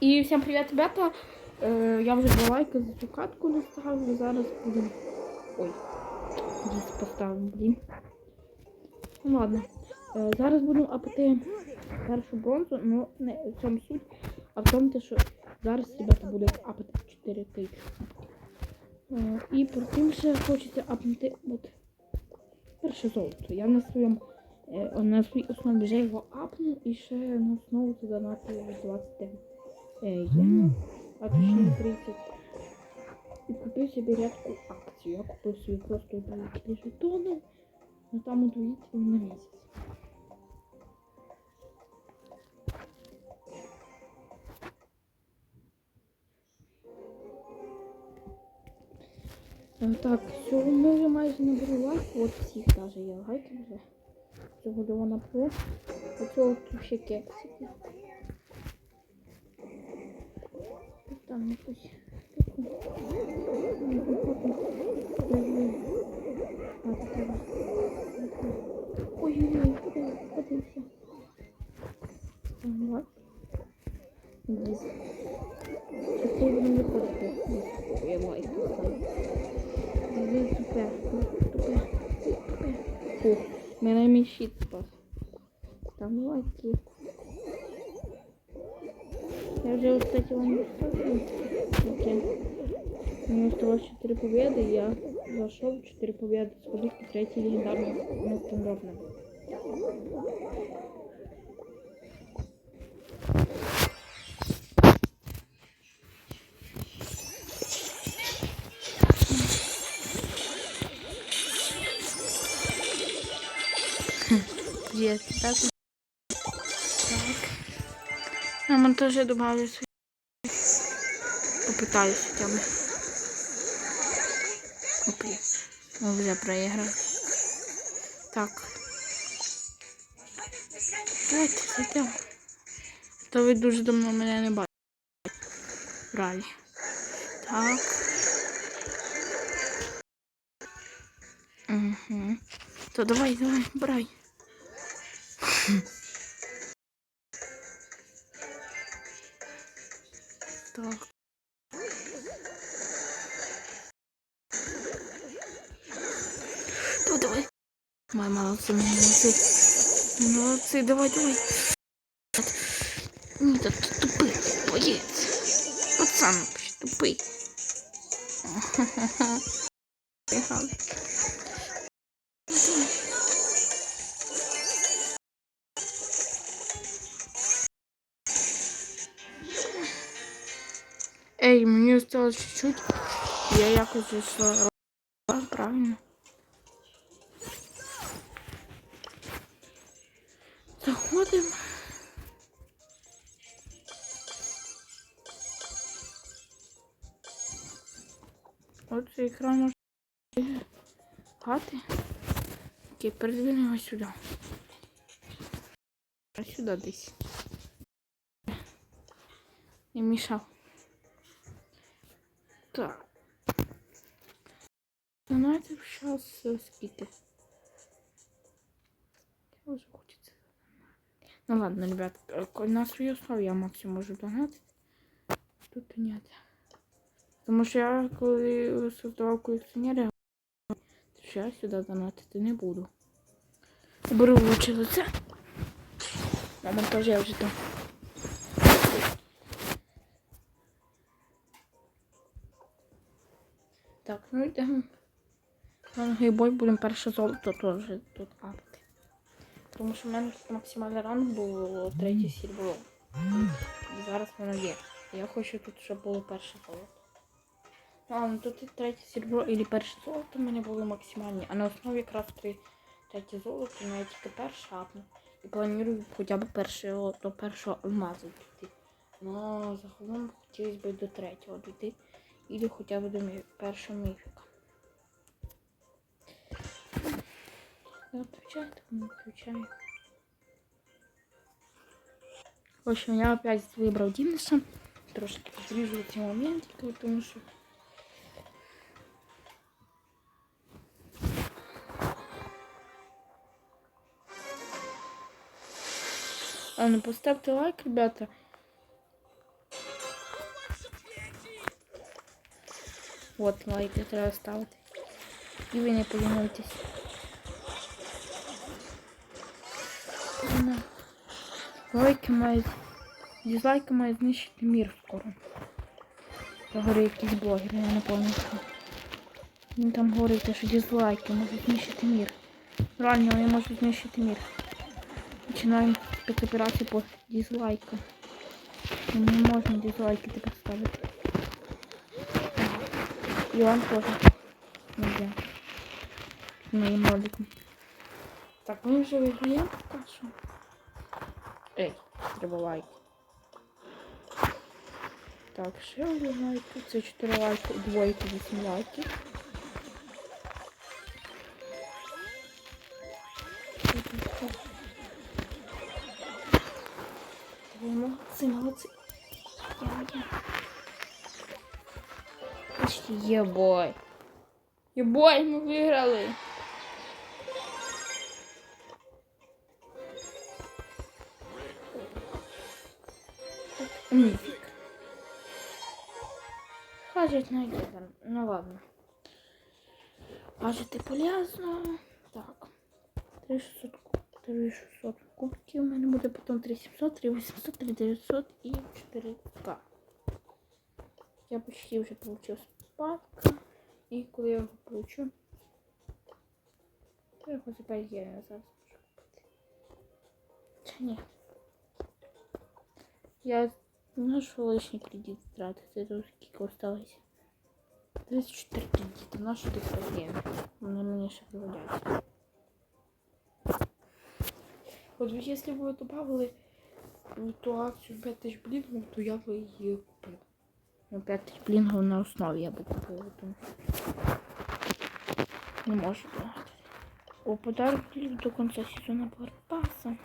І всім привіт, ребята. Е, я вже два лайки за цю катку не ставлю. Зараз будемо. Ой, десь поставимо, блін. Ну ладно. Е, зараз будемо апати першу бронзу, ну не в цьому суть, а в тому, що зараз ребята буде апати 4 тисячі. Е, і тим ще хочеться апнути от перше золото. Я на своєму е, на своїй основі вже його апну і ще на основу задонатив 29 е, євро, а точніше 30. І купив собі рядку акцію. Я купив собі просто 4 жетони, ну там удвоїть на місяць. Е, Так, сьогодні ми вже майже набрали лайків, от всіх навіть є лайки вже. Цього Леона Про. Оцього тут ще кексики. Там якось. Супер. Мене мій щит спас. Там лайки. победы, и я зашел 4 победы, сходить по третьей легендарной нестандартной. Где так? Так. На монтаже добавлю свои. Попытаюсь хотя бы. Мы вже проиграли. Так. Давайте зайдемо. То ви дуже давно мене не бачите. Ралі. Так. Угу. То давай, давай, брай. Так. Мои молодцы, мои молодцы. Молодцы, давай, давай. Нет, ты тупый, боец. Пацан вообще тупый. Поехали. Эй, мне осталось чуть-чуть. Я якось зайшла. Правильно. Екран може хати. Окей, передвинемо сюди. А сюди десь. Не мішав. Так. Знаєте, зараз скільки? Я вже хочеться. Ну ладно, ребят, э, на свою основу я максимум можу донатити. Тут нет. Тому що я коли создавав колекціонера, то я сюди донатити не буду. Беру лучше лице. На монтажі я вже там. Так, ну йдемо. Гейбой будемо перше золото теж тут апати. Тому що в мене тут максимальний ранг був третій срібло. Зараз воно є. Я хочу тут, щоб було перше золото. А, ну тут і третє срібло і перше золото в мене були максимальні. А на основі якраз при третє золото я тільки перше апну. І планую хоча б перше, до першого алмазу дійти. Ну, загалом хотілося б до третього дійти. Или хоча б до мі- першого міфіка. Не отвечает, не отвечает. В общем, я опять выбрал Динеса. Трошки подрежу эти моментики, потому что... Ладно, поставьте лайк, ребята. Вот лайк, треба ставити. и вы не повинуйтесь. Лайки мають... Дизлайки мои знищити мир скоро. Та говорю якийсь блогер, я не пам'ятаю. Він там говорить, что дизлайки можуть знищити мир Реально, вони можуть знищити мир Починаємо спецоперацію по дізлайку. Ну, Не можна дизлайки тепер ставити. І вам теж. Не йде. З моїм роликом. Так, ми вже виграємо поки що. Ей, треба лайки. Так, ще один лайк. Це 4 лайки, двойки, 8 лайків. Почти єбой. Єбой, ми виграли. Міфік. Хажить на гідер. Ну ладно. Хажити полезно. Так. 3600 3600 кубків. У мене буде потім 3700, 3800, 3900 і 4К. Я почти вже получив спадка. І коли я його получу, то я його за 5 євро зараз можу купити. Чи ні? Я знаю, що лишній кредит втратити, тут скільки осталось. 34 кредита, на що ти 5 євро? Вони мені ще пригодяться. От ви, якщо б ви добавили в ту акцію 5 тисяч блінгів, то я би її купив. Ну, 5 тисяч блінгів на основі я би купив. Тому. Не можу багато. О, подарок до кінця сезону борпаса.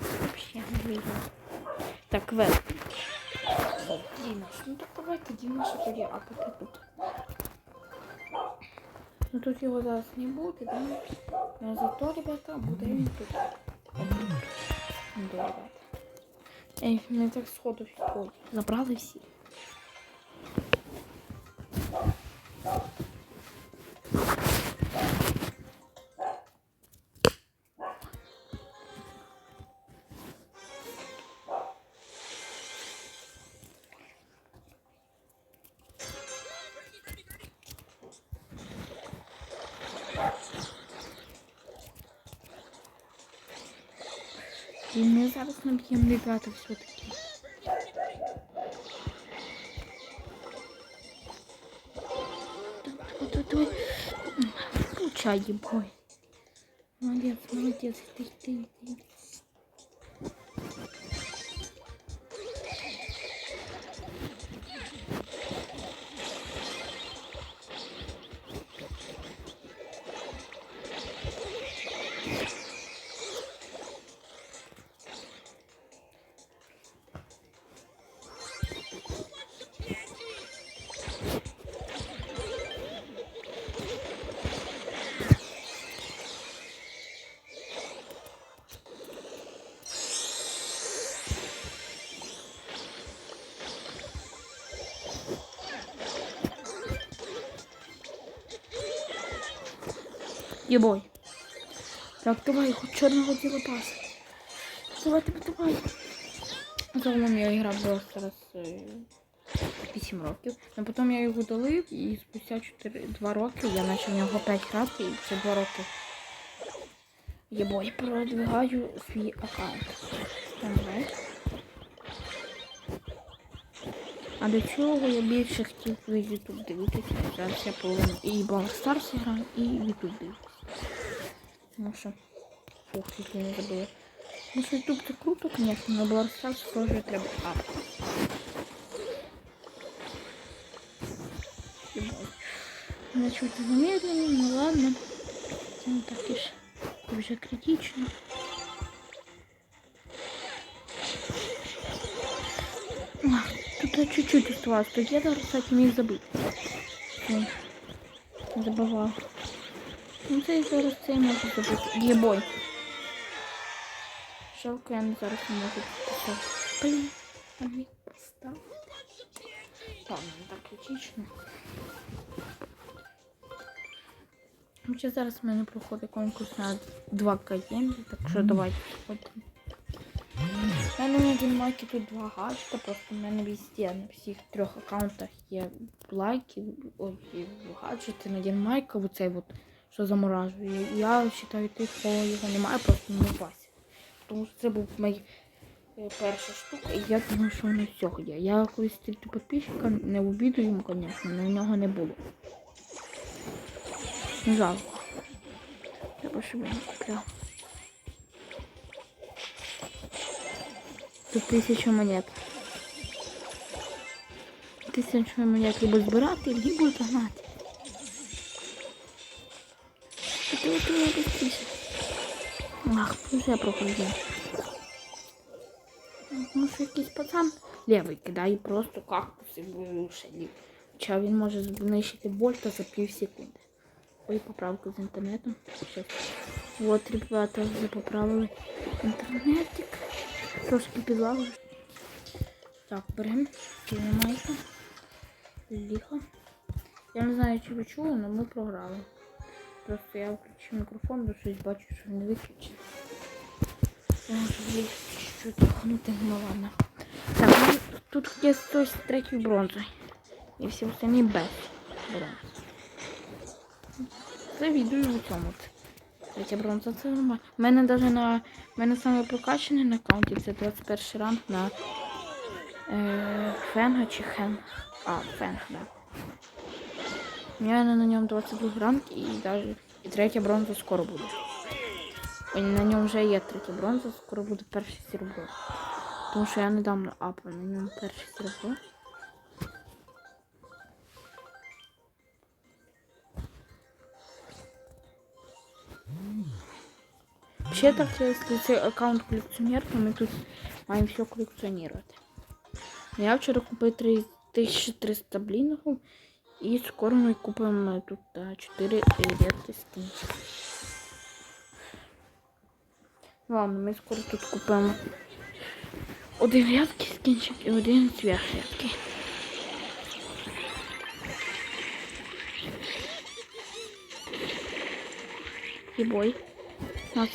Вообще не вижу. Так, вел. Дімаш, ну так давайте Дімаша тоді апати тут. Ну тут його зараз не буде, да? Но зато, ребята, буде він тут. Ребята. Ей, мене так сходу. Ой, забрали всі. І ми зараз наб'ємо ребята все-таки. Включай бой. Молодець, молодець, ти, Молодец, молодец. Ты, ты, ты. Ебой. Так, давай, хоть черного дела пас. Давай, давай, давай. Загалом я грав була зараз е, 8 років. А потім я його удалив і спустя 4, 2 роки я почав в нього 5 грати і це 2 роки. Єбой, продвигаю свій аккаунт. Давай. А до чого я більше хотів в YouTube дивитися. Зараз я половину і Brawl Stars граю, і YouTube дивлюся. Ну що, фух, чуть ли не забула. Ну що YouTube це круто, конечно, но Brawl Stars теж треба ап. Я чуть замедленно, ну ладно. Це не так уж вже критично. Ах, Тут я чуть-чуть осталось. Тут я даже, кстати, міг забити. Ой, Забував. Ну це і зараз це я можу забити. Єбой. Жалко, я не зараз не можу писати. Блін, а міг поставити. Ладно, не так критично. Хоча зараз в мене проходить конкурс на 2 КМ, так що давайте сходимо. У мене на Дінмайкі тут два гаджета, просто в мене везде на всіх трьох аккаунтах є лайки, ой, гаджети на Дінмайка, оцей от, що заморажує. Я вважаю тих, хто його немає, просто не бачить. Тому що це був мій е, перша штука, і я думаю, що воно всього є. Я колись тільки підписчика, не обіду йому, звісно, у нього не було. Жалко. Треба, щоб не купляв. Тут тисяча монет. Тисячу монет либо збирати, либо загнати. От мене быстріше. Ах, вже проходив. Ну, що якийсь пацан лівий кидає просто кактуси в шелі. Хоча він може знищити вольта за пів секунди. Ой, поправка з інтернетом. Щас. Вот, ребята, вже поправили інтернетик. Трошки підлагу. Так, беремо. Піднімайте. Ліхо. Я не знаю, чи ви чули, але ми програли. Просто я включив мікрофон, бо щось бачу, що виключено. Я можу влізти чуть-чуть ну ладно. Так, ну, тут є хтось з третьою бронзою. І всі останні без бронзи. Завідую у цьому. Третя бронза це нормально. У мене навіть на. У мене саме прокачаний на аккаунті це 21 ранг на е, Фенга чи Хен. А, Фенг, да. У мене на ньому 22 ранг і навіть і третя бронза скоро буде. Ой, на ньому вже є третя бронза, скоро буде перше серебро. Тому що я недавно апав на ньому перше серебро. Вообще так, если це аккаунт коллекционер, то ми тут маємо все колекціонувати. Я вчора купив 3300 блінгів і скоро ми купимо тут а, 4 рідки скінчики. Ладно, ми скоро тут купимо один рядкий скінчик і один сверхрядкий. Ебой. А,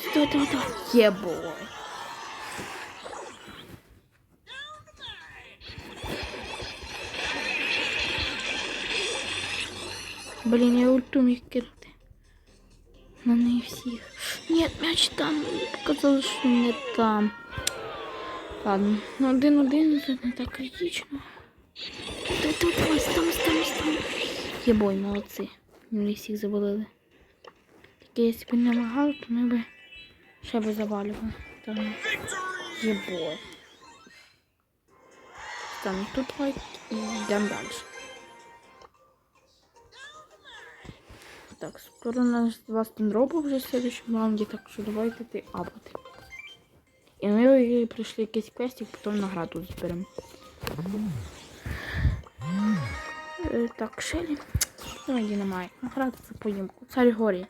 Блін, я ульту міг кинути. На неї всіх. Ні, м'яч там. Мені показалось, що не там. Ладно, ну один-один, це не так критично. Давай, давай, давай, стам, стам, стам. Єбой, молодці. Вони всіх завалили. Тільки якщо б не лагали, то ми б ще би завалювали. Там єбой. Там тут лайк і йдемо далі. Так, скоро у нас два стендропа вже в следующем раунді, так що давайте ти апати. І ми прийшли якийсь квестик, потім награду зберемо. Е, Так, Шелі. Її немає. Награда за поїмку. Царь горі.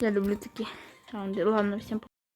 Я люблю такі раунди. Ладно, всім пока.